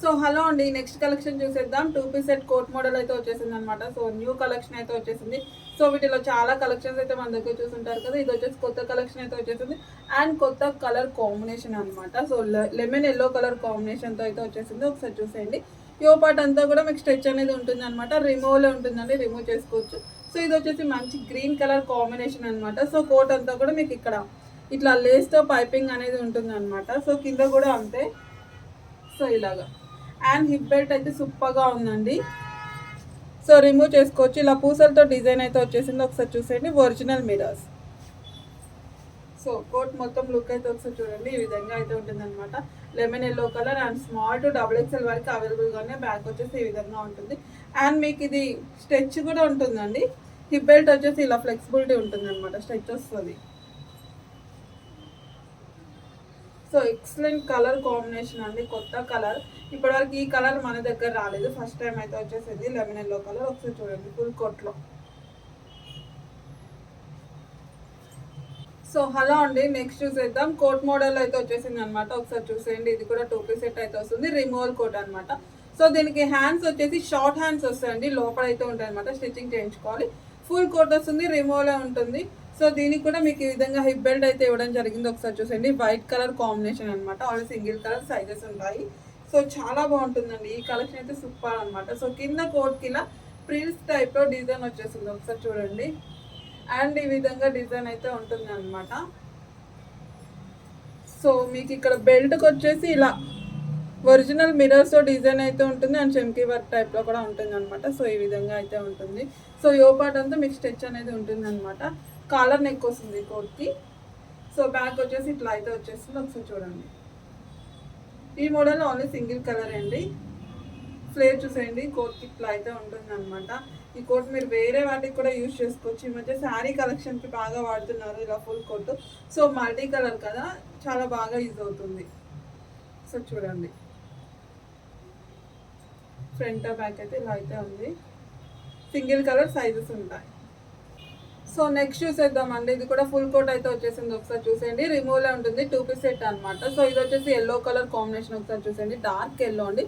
So hello అండి next collection చూసేద్దాం. Two piece set coat model అయితే వచ్చేసింది అనమాట సో న్యూ కలెక్షన్ అయితే వచ్చేసింది. సో వీటిలో చాలా కలెక్షన్స్ అయితే మన దగ్గర చూసుంటారు కదా. ఇది వచ్చేసి కొత్త కలెక్షన్ అయితే వచ్చేసింది. అండ్ కొత్త కలర్ కాంబినేషన్ అనమాట సో లెమన్ ఎల్లో కలర్ కాంబినేషన్తో అయితే వచ్చేసింది. ఒకసారి చూసేయండి. యో పార్ట్ అంతా కూడా మీకు స్ట్రెచ్ అనేది ఉంటుంది అనమాట రిమూవ్లో ఉంటుందండి రిమూవ్ చేసుకోవచ్చు. సో ఇది వచ్చేసి మంచి గ్రీన్ కలర్ కాంబినేషన్ అనమాట సో కోట్ అంతా కూడా మీకు ఇక్కడ ఇట్లా లేస్తో పైపింగ్ అనేది ఉంటుంది అనమాట సో కింద కూడా అంతే. సో ఇలాగా. అండ్ హిప్ బెల్ట్ అయితే సూపర్గా ఉందండి. సో రిమూవ్ చేసుకోవచ్చు. ఇలా పూసలతో డిజైన్ అయితే వచ్చేసింది. ఒకసారి చూసేయండి. ఒరిజినల్ మిరర్స్ సో కోట్ మొత్తం లుక్ అయితే ఒకసారి చూడండి. ఈ విధంగా అయితే ఉంటుందన్నమాట. Lemon yellow colour and small to double XL వరకు అవైలబుల్గానే బ్యాక్ వచ్చేసి ఈ విధంగా ఉంటుంది. అండ్ మీకు ఇది స్ట్రెచ్ కూడా ఉంటుందండి. హిప్ బెల్ట్ వచ్చేసి ఇలా ఫ్లెక్సిబిలిటీ ఉంటుంది అనమాట స్ట్రెచ్ వస్తుంది. సో ఎక్సలెంట్ కలర్ కాంబినేషన్ అండి కొత్త కలర్. ఇప్పటివరకు ఈ కలర్ మన దగ్గర రాలేదు. ఫస్ట్ టైం అయితే వచ్చేసింది లెమన్ ఎల్లో కలర్. ఒకసారి చూడండి ఫుల్ కోట్లో. సో హలో అండి నెక్స్ట్ చూసేద్దాం. కోట్ మోడల్ అయితే వచ్చేసింది అనమాట ఒకసారి చూసేయండి. ఇది కూడా టూ పీస్ సెట్ అయితే వస్తుంది. రిమూవల్ కోట్ అనమాట సో దీనికి హ్యాండ్స్ వచ్చేసి షార్ట్ హ్యాండ్స్ వస్తాయండి. లోపల అయితే ఉంటాయి అనమాట స్టిచ్చింగ్ చేయించుకోవాలి. ఫుల్ కోట్ వస్తుంది. రిమూవల్ ఉంటుంది. సో దీనికి కూడా మీకు ఈ విధంగా హిప్ బెల్ట్ అయితే ఇవ్వడం జరిగింది. ఒకసారి చూసేయండి. వైట్ కలర్ కాంబినేషన్ అనమాట ఆల్రెడీ సింగిల్ కలర్ సైజెస్ ఉంటాయి. సో చాలా బాగుంటుందండి. ఈ కలెక్షన్ అయితే సూపర్ అనమాట సో కింద కోట్కి ఇలా ప్రిల్స్ టైప్లో డిజైన్ వచ్చేసింది. ఒకసారి చూడండి. అండ్ ఈ విధంగా డిజైన్ అయితే ఉంటుంది అనమాట సో మీకు ఇక్కడ బెల్ట్కి వచ్చేసి ఇలా ఒరిజినల్ మిరర్స్ డిజైన్ అయితే ఉంటుంది అండ్ చెమ్కీ వర్క్ టైప్లో కూడా ఉంటుంది అనమాట సో ఈ విధంగా అయితే ఉంటుంది. సో యో పార్ట్ అంతా మీకు స్టిచ్ అనేది ఉంటుంది అనమాట కాలర్ నెక్ వస్తుంది కోట్కి సో బ్యాక్ వచ్చేసి ఇట్లా అయితే వచ్చేస్తుంది. ఒకసారి చూడండి. ఈ మోడల్ ఓన్లీ సింగిల్ కలర్ అండి. ఫ్లేర్ చూసేయండి. కోట్కి ఇట్లా అయితే ఉంటుంది అనమాట ఈ కోట్ మీరు వేరే వాటికి కూడా యూజ్ చేసుకోవచ్చు. ఈ మధ్య శారీ కలెక్షన్కి బాగా వాడుతున్నారు ఇలా full coat. So multi colour కదా. చాలా బాగా యూజ్ అవుతుంది. సో చూడండి. ఫ్రంట్ బ్యాక్ అయితే ఇలా అయితే ఉంది. సింగిల్ కలర్ సైజెస్ ఉంటాయి. సో నెక్స్ట్ చూసేద్దామండి. ఇది కూడా ఫుల్ కోట్ అయితే వచ్చేసింది. ఒకసారి చూసేయండి. రిమూవ్లో ఉంటుంది. టూ పీస్ సెట్ అనమాట సో ఇది వచ్చేసి ఎల్లో కలర్ కాంబినేషన్ ఒకసారి చూసేయండి. డార్క్ ఎల్లో అండి.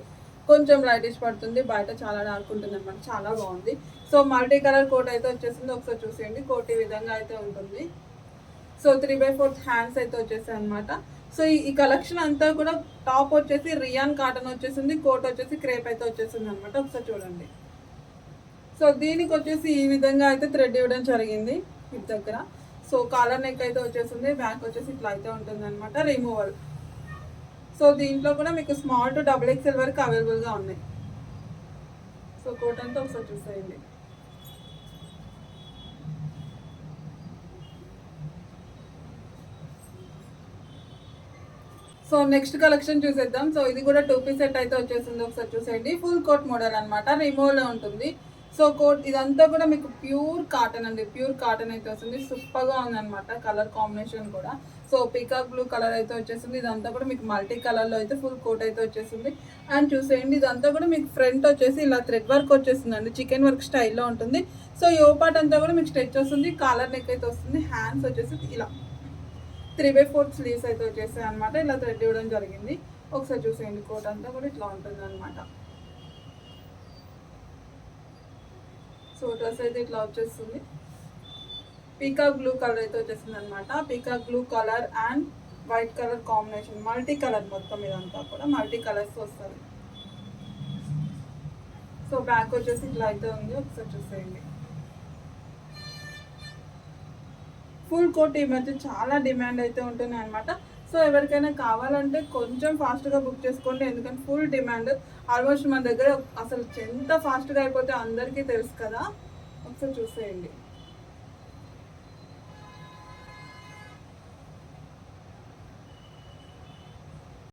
కొంచెం లైటిష్ పడుతుంది. బయట చాలా డార్క్ ఉంటుంది అనమాట చాలా బాగుంది. సో మల్టీ కలర్ కోట్ అయితే వచ్చేసింది. ఒకసారి చూసేయండి. కోట్ ఈ విధంగా అయితే ఉంటుంది. So three by fourth hands అయితే వచ్చేసాయి అనమాట సో ఈ- కలెక్షన్ అంతా కూడా టాప్ వచ్చేసి రియాన్ కాటన్ వచ్చేసింది కోట్ వచ్చేసి క్రేప్ అయితే వచ్చేసింది అనమాట ఒకసారి చూడండి. సో దీనికి వచ్చేసి ఈ విధంగా అయితే థ్రెడ్ ఇవ్వడం జరిగింది ఇది దగ్గర. సో కాలర్ నెక్ అయితే వచ్చేసింది బ్యాక్ వచ్చేసి ఇట్లా అయితే ఉంటుంది అనమాట రిమూవల్ సో దీంట్లో కూడా మీకు స్మాల్ టు డబుల్ ఎక్స్ఎల్ వరకు అవైలబుల్గా ఉన్నాయి. సో కోట్ అంతా ఒకసారి చూసేయండి. సో నెక్స్ట్ కలెక్షన్ చూసేద్దాం. సో ఇది కూడా టూ పీస్ సెట్ అయితే వచ్చేసింది. ఒకసారి చూసేయండి. ఫుల్ కోట్ మోడల్ అనమాట రిమూవ్లో ఉంటుంది. సో కోట్ ఇదంతా కూడా మీకు ప్యూర్ కాటన్ అండి. ప్యూర్ కాటన్ అయితే వస్తుంది. సూపర్గా ఉందన్నమాట కలర్ కాంబినేషన్ కూడా. సో పీకాక్ బ్లూ కలర్ అయితే వచ్చేసింది. ఇదంతా కూడా మీకు మల్టీ కలర్లో అయితే ఫుల్ కోట్ అయితే వచ్చేసింది. అండ్ చూసేయండి ఇదంతా కూడా మీకు ఫ్రంట్ వచ్చేసి ఇలా థ్రెడ్ వర్క్ వచ్చేసిందండి. చికెన్ వర్క్ స్టైల్లో ఉంటుంది. సో యో పార్ట్ అంతా కూడా మీకు స్ట్రెచ్ వస్తుంది. కాలర్ నెక్ అయితే వస్తుంది. హ్యాండ్స్ వచ్చేసి ఇలా. త్రీ బై ఫోర్త్ స్లీవ్స్ అయితే వచ్చేసాయి అనమాట ఇలా థ్రెడ్ ఇవ్వడం జరిగింది. ఒకసారి చూసేయండి కోట్ అంతా కూడా ఇట్లా ఉంటుంది అనమాట సో డ్రెస్ అయితే ఇట్లా వచ్చేస్తుంది. పీకాక్ బ్లూ కలర్ అయితే వచ్చేసింది అనమాట peacock blue colour and white colour combination. Multi colour మొత్తం ఇదంతా కూడా మల్టీ కలర్స్ వస్తుంది సో బ్యాక్ వచ్చేసి ఇట్లా అయితే ఉంది. ఒకసారి చూసేయండి. ఫుల్ కోట్ ఈ మధ్య చాలా డిమాండ్ అయితే ఉంటున్నాయి అనమాట సో ఎవరికైనా కావాలంటే కొంచెం ఫాస్ట్గా బుక్ చేసుకోండి. ఎందుకంటే ఫుల్ డిమాండ్. ఆల్మోస్ట్ మన దగ్గర అసలు ఎంత ఫాస్ట్గా అయిపోతే అందరికీ తెలుసు కదా. ఒకసారి చూసేయండి.